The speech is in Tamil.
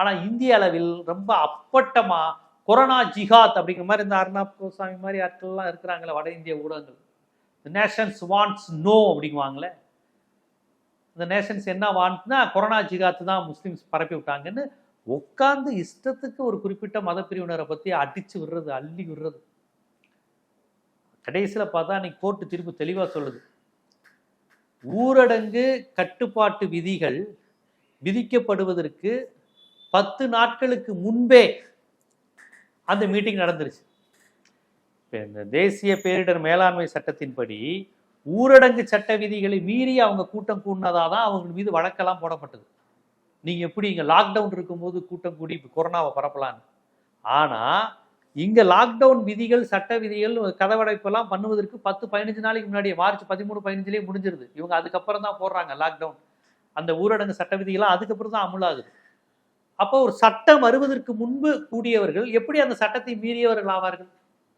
ஆனா இந்திய அளவில் ரொம்ப அப்பட்டமா கொரோனா ஜிஹாத் அப்படிங்கிற மாதிரி இந்த அர்ணாப் கோசாமி மாதிரி ஆட்கள்லாம் இருக்கிறாங்களே வட இந்திய ஊடகங்கள். த நேஷன்ஸ் வாண்ட்ஸ் நோ அப்படிங்குவாங்களே. இந்த நேஷன்ஸ் என்ன வாண்ட்னா கொரோனா ஜிகாத்து தான் முஸ்லீம்ஸ் பரப்பி விட்டாங்கன்னு உட்காந்து இஷ்டத்துக்கு ஒரு குறிப்பிட்ட மத பிரிவினரை அடித்து விடுறது அள்ளி விடுறது. கடைசியில் பார்த்தா அன்னைக்கு கோர்ட்டு திருப்பி தெளிவாக சொல்லுது. ஊரடங்கு கட்டுப்பாட்டு விதிகள் விதிக்கப்படுவதற்கு பத்து நாட்களுக்கு முன்பே அந்த மீட்டிங் நடந்துருச்சு. இந்த தேசிய பேரிடர் மேலாண்மை சட்டத்தின்படி ஊரடங்கு சட்ட விதிகளை மீறி அவங்க கூட்டம் கூடினதா தான் அவங்க மீது வழக்கெல்லாம் போடப்பட்டது. நீங்கள் எப்படி இங்கே லாக்டவுன் இருக்கும்போது கூட்டம் கூடி இப்போ கொரோனாவை பரப்பலான்னு? ஆனால் இங்கே லாக்டவுன் விதிகள் சட்ட விதிகள் கதவடைப்பெல்லாம் பண்ணுவதற்கு பத்து பதினஞ்சு நாளைக்கு முன்னாடி மார்ச் பதிமூணு பதினஞ்சுலேயே முடிஞ்சிருது. இவங்க அதுக்கப்புறம் தான் போடுறாங்க லாக்டவுன் அந்த ஊரடங்கு சட்ட விதிகள்லாம் அதுக்கப்புறம் தான் அமுலாகுது. அப்போ ஒரு சட்டம் வருவதற்கு முன்பு கூடியவர்கள் எப்படி அந்த சட்டத்தை மீறியவர்கள் ஆவார்கள்?